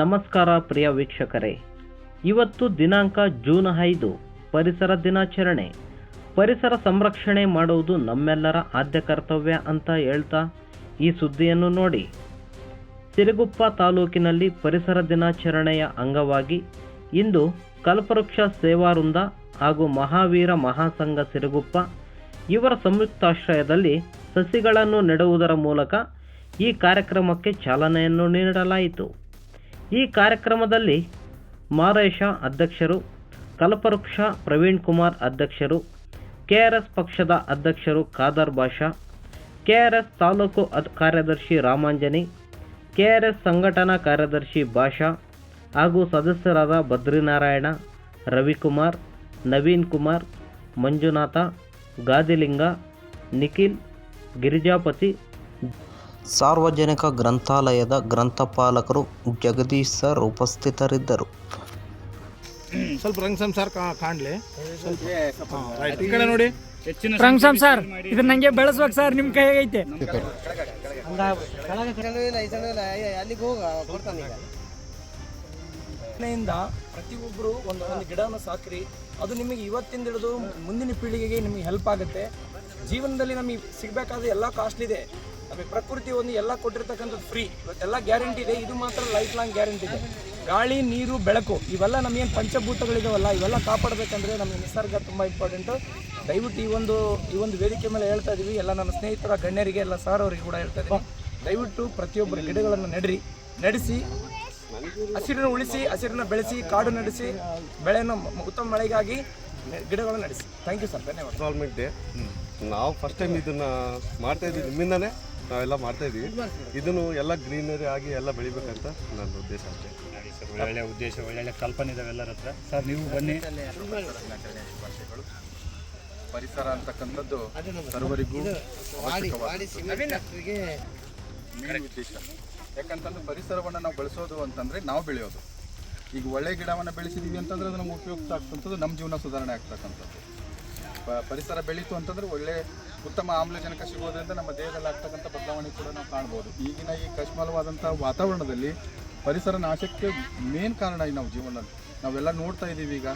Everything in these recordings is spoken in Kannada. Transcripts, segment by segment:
ನಮಸ್ಕಾರ ಪ್ರಿಯ ವೀಕ್ಷಕರೇ. ಇವತ್ತು ದಿನಾಂಕ ಜೂನ್ ಐದು, ಪರಿಸರ ದಿನಾಚರಣೆ. ಪರಿಸರ ಸಂರಕ್ಷಣೆ ಮಾಡುವುದು ನಮ್ಮೆಲ್ಲರ ಆದ್ಯ ಕರ್ತವ್ಯ ಅಂತ ಹೇಳ್ತಾ ಈ ಸುದ್ದಿಯನ್ನು ನೋಡಿ. ಸಿರುಗುಪ್ಪ ತಾಲೂಕಿನಲ್ಲಿ ಪರಿಸರ ದಿನಾಚರಣೆಯ ಅಂಗವಾಗಿ ಇಂದು ಕಲ್ಪವೃಕ್ಷ ಸೇವಾವೃಂದ ಹಾಗೂ ಮಹಾವೀರ ಮಹಾಸಂಘ ಸಿರುಗುಪ್ಪ ಇವರ ಸಂಯುಕ್ತಾಶ್ರಯದಲ್ಲಿ ಸಸಿಗಳನ್ನು ನೆಡುವುದರ ಮೂಲಕ ಈ ಕಾರ್ಯಕ್ರಮಕ್ಕೆ ಚಾಲನೆಯನ್ನು ನೀಡಲಾಯಿತು. ಈ ಕಾರ್ಯಕ್ರಮದಲ್ಲಿ ಮಾರೇಶ ಅಧ್ಯಕ್ಷರು, ಕಲ್ಪವೃಕ್ಷ ಪ್ರವೀಣ್ ಕುಮಾರ್ ಅಧ್ಯಕ್ಷರು, ಕೆಆರ್ಎಸ್ ಪಕ್ಷದ ಅಧ್ಯಕ್ಷರು ಖಾದರ್ ಬಾಷಾ, ಕೆಆರ್ಎಸ್ ತಾಲೂಕು ಅದ್, ಕಾರ್ಯದರ್ಶಿ ರಾಮಾಂಜನಿ, ಕೆಆರ್ಎಸ್ ಸಂಘಟನಾ ಕಾರ್ಯದರ್ಶಿ ಬಾಷಾ ಹಾಗೂ ಸದಸ್ಯರಾದ ಬದ್ರಿನಾರಾಯಣ, ರವಿಕುಮಾರ್, ನವೀನ್ ಕುಮಾರ್, ಮಂಜುನಾಥ, ಗಾದಿಲಿಂಗ, ನಿಖಿಲ್, ಗಿರಿಜಾಪತಿ ಸಾರ್ವಜನಿಕ ಗ್ರಂಥಾಲಯದ ಗ್ರಂಥಪಾಲಕರು ಜಗದೀಶ್ ಸರ್ ಉಪಸ್ಥಿತರಿದ್ದರು. ಸ್ವಲ್ಪ ರಂಗಸಂ ಸರ್ ಕಾಣ್ಲಿ. ಸ್ವಲ್ಪ. ಈ ಕಡೆ ನೋಡಿ. ರಂಗಸ್ವಾಮಿ ಸರ್ ಇದನ್ನ ನಂಗೆ ಬೆಳೆಸ್ಬೇಕು ಸರ್ ನಿಮ್ ಕೈ ಐತೆ ಯಿಂದ ಪ್ರತಿಯೊಬ್ಬರು ಒಂದು ಒಂದು ಗಿಡನ ಸಾಕ್ರಿ. ಅದು ನಿಮಗೆ ಇವತ್ತಿಂದ ಹಿಡಿದು ಮುಂದಿನ ಪೀಳಿಗೆಗೆ ನಿಮಗೆ ಹೆಲ್ಪ್ ಆಗುತ್ತೆ. ಜೀವನದಲ್ಲಿ ನಮಗೆ ಸಿಗಬೇಕಾದ ಎಲ್ಲ ಕಾಸ್ಟ್ಲಿ ಇದೆ. ನಮಗೆ ಪ್ರಕೃತಿ ಒಂದು ಎಲ್ಲ ಕೊಟ್ಟಿರ್ತಕ್ಕಂಥದ್ದು ಫ್ರೀ ಎಲ್ಲ ಗ್ಯಾರಂಟಿ ಇದೆ. ಇದು ಮಾತ್ರ ಲೈಫ್ ಲಾಂಗ್ ಗ್ಯಾರಂಟಿ ಇದೆ. ಗಾಳಿ, ನೀರು, ಬೆಳಕು, ಇವೆಲ್ಲ ನಮಗೇನು ಪಂಚಭೂತಗಳಿದಾವಲ್ಲ, ಇವೆಲ್ಲ ಕಾಪಾಡಬೇಕಂದ್ರೆ ನಮಗೆ ನಿಸರ್ಗ ತುಂಬ ಇಂಪಾರ್ಟೆಂಟು ದಯವಿಟ್ಟು ಈ ಒಂದು ಈ ಒಂದು ವೇದಿಕೆ ಮೇಲೆ ಹೇಳ್ತಾ ಇದ್ದೀವಿ ಎಲ್ಲ ನನ್ನ ಸ್ನೇಹಿತರ, ಗಣ್ಯರಿಗೆ, ಎಲ್ಲ ಸಾರ್ ಅವರಿಗೆ ಕೂಡ ಹೇಳ್ತಾ ಇದ್ದೀನಿ ದಯವಿಟ್ಟು ಪ್ರತಿಯೊಬ್ಬರು ಗಿಡಗಳನ್ನು ನೆಡ್ರಿ. ನಡೆಸಿ, ಹಸಿರನ್ನು ಉಳಿಸಿ, ಹಸಿರನ್ನು ಬೆಳೆಸಿ, ಕಾಡು ನಡೆಸಿ, ಬೆಳೆಯನ್ನು ಉತ್ತಮ ಮಳೆಗಾಗಿ ಗಿಡಗಳನ್ನು ನಡೆಸಿ. ಥ್ಯಾಂಕ್ ಯು ಸರ್ ಧನ್ಯವಾದ. ನಾವು ಫಸ್ಟ್ ಟೈಮ್ ಇದನ್ನು ಮಾಡ್ತಾ ಇದ್ದೀವಿ ನಿಮ್ಮಿಂದಾನೆ. ನಾವೆಲ್ಲ ಮಾಡ್ತಾ ಇದೀವಿ. ಇದನ್ನು ಎಲ್ಲ ಗ್ರೀನರಿ ಆಗಿ ಎಲ್ಲ ಬೆಳಿಬೇಕಂತ ನನ್ನ ಉದ್ದೇಶ ಅಷ್ಟೇ. ಸರ್ ಒಳ್ಳೆ ಉದ್ದೇಶ ಒಳ್ಳೆ ಕಲ್ಪನೆ ಇದಾವೆ ಎಲ್ಲರ ಹತ್ರ. ಸರ್ ನೀವು ಬನ್ನಿ. ಪರಿಸರ ಅಂತಕ್ಕಂಥದ್ದು ಸರ್ವರಿಗೂ ಉದ್ದೇಶ. ಯಾಕಂತಂದ್ರೆ ಪರಿಸರವನ್ನು ನಾವು ಬೆಳೆಸೋದು ಅಂತಂದ್ರೆ ನಾವು ಬೆಳೆಯೋದು. ಈಗ ಒಳ್ಳೆ ಗಿಡವನ್ನು ಬೆಳೆಸಿದೀವಿ ಅಂತಂದ್ರೆ ಅದು ನಮ್ಗೆ ಉಪಯುಕ್ತ ಆಗ್ತಂಥದ್ದು ನಮ್ಮ ಜೀವನ ಸುಧಾರಣೆ ಆಗ್ತಕ್ಕಂಥದ್ದು. ಪರಿಸರ ಬೆಳೀತು ಅಂತಂದ್ರೆ ಒಳ್ಳೆ ಉತ್ತಮ ಆಮ್ಲಜನಕ ಸಿಗೋದ್ರಿಂದ ನಮ್ಮ ದೇಹದಲ್ಲಿ ಆಗ್ತಕ್ಕಂಥ ಬದಲಾವಣೆ ಕೂಡ ನಾವು ಕಾಣ್ಬೋದು. ಈಗಿನ ಈ ಕಶ್ಮಲವಾದಂಥ ವಾತಾವರಣದಲ್ಲಿ ಪರಿಸರ ನಾಶಕ್ಕೆ ಮೇನ್ ಕಾರಣ ಈ ನಾವು ಜೀವನದಲ್ಲಿ. ನಾವೆಲ್ಲ ನೋಡ್ತಾ ಇದ್ದೀವಿ ಈಗ.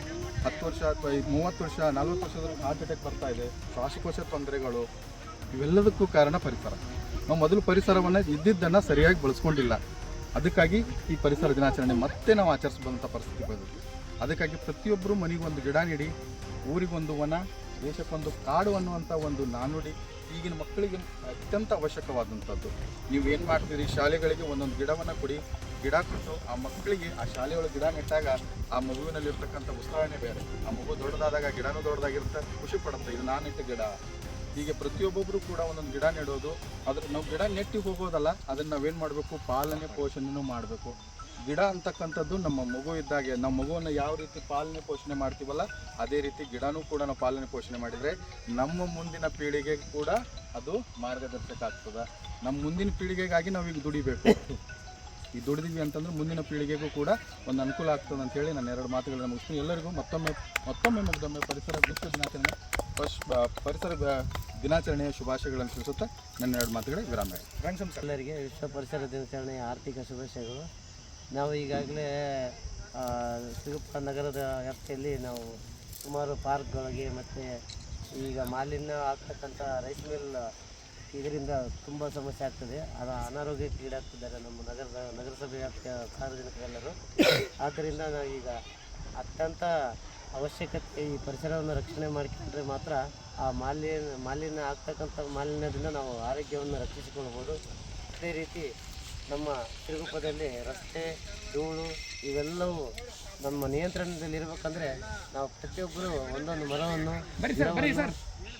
ಹತ್ತು ವರ್ಷ ಅಥವಾ ಮೂವತ್ತು ವರ್ಷ, ನಲ್ವತ್ತು ವರ್ಷದಲ್ಲಿ ಹಾರ್ಟ್ ಅಟ್ಯಾಕ್ ಬರ್ತಾ ಇದೆ. ಶ್ವಾಸಕೋಶ ತೊಂದರೆಗಳು, ಇವೆಲ್ಲದಕ್ಕೂ ಕಾರಣ ಪರಿಸರ. ನಾವು ಮೊದಲು ಪರಿಸರವನ್ನು ಇದ್ದಿದ್ದನ್ನು ಸರಿಯಾಗಿ ಬಳಸ್ಕೊಂಡಿಲ್ಲ. ಅದಕ್ಕಾಗಿ ಈ ಪರಿಸರ ದಿನಾಚರಣೆ ಮತ್ತೆ ನಾವು ಆಚರಿಸಬಂಥ ಪರಿಸ್ಥಿತಿ ಬಂದಿದೆ. ಅದಕ್ಕಾಗಿ ಪ್ರತಿಯೊಬ್ಬರು ಮನೆಗೊಂದು ಗಿಡ ನೀಡಿ, ಊರಿಗೊಂದು ವನ ದೇಶಕ್ಕೊಂದು ಕಾಡು ಅನ್ನುವಂಥ ಒಂದು ನಾನುಡಿ ಈಗಿನ ಮಕ್ಕಳಿಗೆ ಅತ್ಯಂತ ಅವಶ್ಯಕವಾದಂಥದ್ದು. ನೀವು ಏನು ಮಾಡ್ತೀರಿ? ಶಾಲೆಗಳಿಗೆ ಒಂದೊಂದು ಗಿಡವನ್ನು ಕೊಡಿ. ಗಿಡ ಕೊಟ್ಟು ಆ ಮಕ್ಕಳಿಗೆ ಆ ಶಾಲೆಯೊಳಗೆ ಗಿಡ ನೆಟ್ಟಾಗ ಆ ಮಗುವಿನಲ್ಲಿರ್ತಕ್ಕಂಥ ಉತ್ಸಾಹನೇ ಬೇರೆ. ಆ ಮಗು ದೊಡ್ಡದಾದಾಗ ಗಿಡನೂ ದೊಡ್ಡದಾಗಿರುತ್ತೆ, ಖುಷಿ ಪಡುತ್ತೆ. ಇದು ನಾನು ನೆಟ್ಟ ಗಿಡ. ಹೀಗೆ ಪ್ರತಿಯೊಬ್ಬೊಬ್ಬರು ಕೂಡ ಒಂದೊಂದು ಗಿಡ ನೆಡೋದು. ಅದ್ರ ನಾವು ಗಿಡ ನೆಟ್ಟಿ ಹೋಗೋದಲ್ಲ, ಅದನ್ನು ನಾವೇನು ಮಾಡಬೇಕು? ಪಾಲನೆ ಪೋಷಣೆನೂ ಮಾಡಬೇಕು. ಗಿಡ ಅಂತಕ್ಕಂಥದ್ದು ನಮ್ಮ ಮಗು ಇದ್ದಾಗೆ, ನಮ್ಮ ಮಗುವನ್ನು ಯಾವ ರೀತಿ ಪಾಲನೆ ಪೋಷಣೆ ಮಾಡ್ತೀವಲ್ಲ, ಅದೇ ರೀತಿ ಗಿಡನೂ ಕೂಡ ನಾವು ಪಾಲನೆ ಪೋಷಣೆ ಮಾಡಿದರೆ ನಮ್ಮ ಮುಂದಿನ ಪೀಳಿಗೆ ಕೂಡ ಅದು ಮಾರ್ಗದರ್ಶಕ ಆಗ್ತದೆ. ನಮ್ಮ ಮುಂದಿನ ಪೀಳಿಗೆಗಾಗಿ ನಾವು ಈಗ ದುಡಿಬೇಕು. ಈ ದುಡಿದೀವಿ ಅಂತಂದ್ರೆ ಮುಂದಿನ ಪೀಳಿಗೆಗೂ ಕೂಡ ಒಂದು ಅನುಕೂಲ ಆಗ್ತದೆ ಅಂತ ಹೇಳಿ ನಾನು ಎರಡು ಮಾತುಗಳನ್ನ ಮುಗಿಸ್ತೀನಿ. ಎಲ್ಲರಿಗೂ ಮತ್ತೊಮ್ಮೆ ಮತ್ತೊಮ್ಮೆ ಮುಗ್ದೊಮ್ಮೆ ಪರಿಸರ ವಿಶ್ವ ದಿನಾಚರಣೆ ಫಸ್ಟ್ ಪರಿಸರ ದಿನಾಚರಣೆಯ ಶುಭಾಶಯಗಳನ್ನು ತಿಳಿಸುತ್ತಾ ನನ್ನ ಎರಡು ಮಾತುಗಳಿಗೆ ವಿರಾಮ ಎಲ್ಲರಿಗೆ ವಿಶ್ವ ಪರಿಸರ ದಿನಾಚರಣೆಯ ಆರ್ಥಿಕ ಶುಭಾಶಯಗಳು. ನಾವು ಈಗಾಗಲೇ ಸಿಗುಪ್ಪ ನಗರದ ವ್ಯಾಪ್ತಿಯಲ್ಲಿ ನಾವು ಸುಮಾರು ಪಾರ್ಕ್ಗಳಿಗೆ ಮತ್ತು ಈಗ ಮಾಲಿನ್ಯ ಆಗ್ತಕ್ಕಂಥ ರೈಸ್ ಮಿಲ್ ಇದರಿಂದ ತುಂಬ ಸಮಸ್ಯೆ ಆಗ್ತದೆ. ಅದು ಅನಾರೋಗ್ಯಕ್ಕೆ ಈಡಾಗ್ತಿದ್ದಾರೆ ನಮ್ಮ ನಗರದ, ನಗರಸಭೆ ವ್ಯಾಪ್ತಿಯ ಸಾರ್ವಜನಿಕರೆಲ್ಲರೂ. ಆದ್ದರಿಂದ ನಾವೀಗ ಅತ್ಯಂತ ಅವಶ್ಯಕತೆ ಈ ಪರಿಸರವನ್ನು ರಕ್ಷಣೆ ಮಾಡಿಕೊಂಡ್ರೆ ಮಾತ್ರ ಆ ಮಾಲಿನ್ಯ ಮಾಲಿನ್ಯ ಆಗ್ತಕ್ಕಂಥ ಮಾಲಿನ್ಯದಿಂದ ನಾವು ಆರೋಗ್ಯವನ್ನು ರಕ್ಷಿಸಿಕೊಳ್ಬೋದು. ಅದೇ ರೀತಿ ನಮ್ಮ ತಿರುಗುಪದಲ್ಲಿ ರಸ್ತೆ ಧೂಳು ಇವೆಲ್ಲವೂ ನಮ್ಮ ನಿಯಂತ್ರಣದಲ್ಲಿ ಇರಬೇಕಂದ್ರೆ ನಾವು ಪ್ರತಿಯೊಬ್ಬರು ಒಂದೊಂದು ಮರವನ್ನು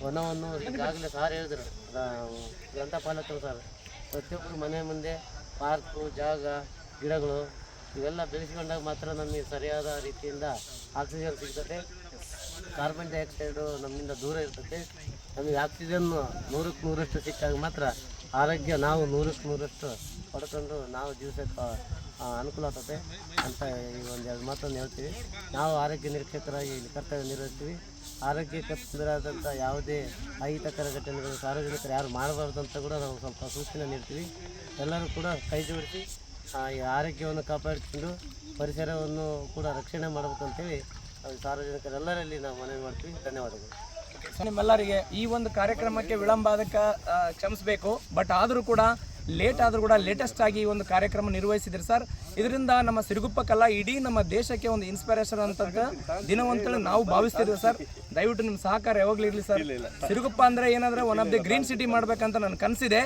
ವನವನ್ನು ಈಗಾಗಲೇ ಸಾರ್ ಹೇಳಿದ್ರು. ಗ್ರಂಥಪಾಲಕರು ಸರ್. ಪ್ರತಿಯೊಬ್ಬರು ಮನೆ ಮುಂದೆ ಪಾರ್ಕು ಜಾಗ ಗಿಡಗಳು ಇವೆಲ್ಲ ಬೆಳೆಸಿಕೊಂಡಾಗ ಮಾತ್ರ ನಮಗೆ ಸರಿಯಾದ ರೀತಿಯಿಂದ ಆಕ್ಸಿಜನ್ ಸಿಗ್ತದೆ. ಕಾರ್ಬನ್ ಡೈಆಕ್ಸೈಡು ನಮ್ಮಿಂದ ದೂರ ಇರ್ತದೆ. ನಮಗೆ ಆಕ್ಸಿಜನ್ ನೂರಕ್ಕೆ ನೂರಷ್ಟು ಸಿಕ್ಕಾಗ ಮಾತ್ರ ಆರೋಗ್ಯ ನಾವು ನೂರಕ್ಕೆ ನೂರಷ್ಟು ಪಡ್ಕೊಂಡು ನಾವು ದಿವಸಕ್ಕೆ ಅನುಕೂಲ ಆಗ್ತದೆ ಅಂತ ಈ ಒಂದು ಎರಡು ಮಾತನ್ನು ಹೇಳ್ತೀವಿ. ನಾವು ಆರೋಗ್ಯ ನಿರೀಕ್ಷಕರಾಗಿ ಇಲ್ಲಿ ಕರ್ತವ್ಯ ನಿರ್ವಹಿಸ್ತೀವಿ. ಆರೋಗ್ಯಕ್ಕೆ ತೊಂದರೆ ಆದಂಥ ಯಾವುದೇ ಅಹಿತಕರ ಘಟನೆಗಳು, ಸಾರ್ವಜನಿಕರು ಯಾರು ಮಾಡಬಾರ್ದು ಅಂತ ಕೂಡ ನಾವು ಸ್ವಲ್ಪ ಸೂಚನೆ ನೀಡ್ತೀವಿ. ಎಲ್ಲರೂ ಕೂಡ ಕೈ ಜೋಡಿಸಿ ಈ ಆರೋಗ್ಯವನ್ನು ಕಾಪಾಡಿಕೊಂಡು ಪರಿಸರವನ್ನು ಕೂಡ ರಕ್ಷಣೆ ಮಾಡಬೇಕಂತೇಳಿ ಸಾರ್ವಜನಿಕರೆಲ್ಲರಲ್ಲಿ ನಾವು ಮನವಿ ಮಾಡ್ತೀವಿ. ಧನ್ಯವಾದಗಳು. ನಿಮ್ಮೆಲ್ಲರಿಗೆ ಈ ಒಂದು ಕಾರ್ಯಕ್ರಮಕ್ಕೆ ವಿಳಂಬ ಅದಕ್ಕೆ ಕ್ಷಮಿಸಬೇಕು. ಬಟ್ ಆದರೂ ಕೂಡ ಲೇಟ್ ಆದರೂ ಕೂಡ ಲೇಟೆಸ್ಟ್ ಆಗಿ ಈ ಒಂದು ಕಾರ್ಯಕ್ರಮ ನಿರ್ವಹಿಸಿದ್ರಿ ಸರ್ ಇದರಿಂದ ನಮ್ಮ ಸಿರುಗುಪ್ಪಕ್ಕಲ್ಲ ಇಡೀ ನಮ್ಮ ದೇಶಕ್ಕೆ ಒಂದು ಇನ್ಸ್ಪಿರೇಷನ್ ಅಂತಂತ ದಿನವಂತೇಳಿ ನಾವು ಭಾವಿಸ್ತಿದ್ದೀವಿ ಸರ್ ದಯವಿಟ್ಟು ನಿಮ್ಮ ಸಹಕಾರ ಯಾವಾಗಲೂ ಇರಲಿ ಸರ್ ಸಿರುಗುಪ್ಪ ಅಂದರೆ ಏನಂದ್ರೆ one of the green city ಮಾಡ್ಬೇಕಂತ ನನ್ನ ಕನಸಿದೆ.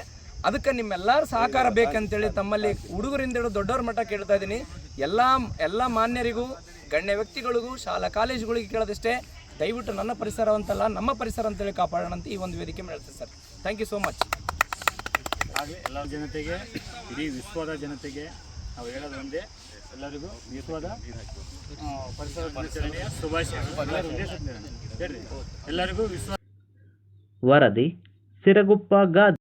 ಅದಕ್ಕೆ ನಿಮ್ಮೆಲ್ಲರ ಸಹಕಾರ ಬೇಕಂತೇಳಿ ತಮ್ಮಲ್ಲಿ ಹುಡುಗರಿಂದ ಹಿಡಿದು ದೊಡ್ಡವ್ರ ಮಟ್ಟ ಕೇಳ್ತಾ ಇದ್ದೀನಿ ಎಲ್ಲ ಎಲ್ಲ ಮಾನ್ಯರಿಗೂ ಗಣ್ಯ ವ್ಯಕ್ತಿಗಳಿಗೂ ಶಾಲಾ ಕಾಲೇಜುಗಳಿಗೆ ಕೇಳೋದಷ್ಟೇ. ದಯವಿಟ್ಟು ನನ್ನ ಪರಿಸರ ಅಂತಲ್ಲ ನಮ್ಮ ಪರಿಸರ ಅಂತೇಳಿ ಕಾಪಾಡೋಣ ಅಂತ ಈ ಒಂದು ವೇದಿಕೆ ಮೇಲೆ ಹೇಳ್ತೀನಿ sir. Thank you so much ಹಾಗೆ ಎಲ್ಲ ಜನತೆಗೆ ಇಡೀ ವಿಶ್ವದ ಜನತೆಗೆ ನಾವು ಹೇಳೋದು ಒಂದೇ ಎಲ್ಲರಿಗೂ ವಿಶ್ವದ ಪರಿಸರ ದಿನಾಚರಣೆಯ ಹೇಳಿ ಎಲ್ಲರಿಗೂ ವಿಶ್ವ ವರದಿ ಸಿರಗುಪ್ಪ ಗಾದಿ.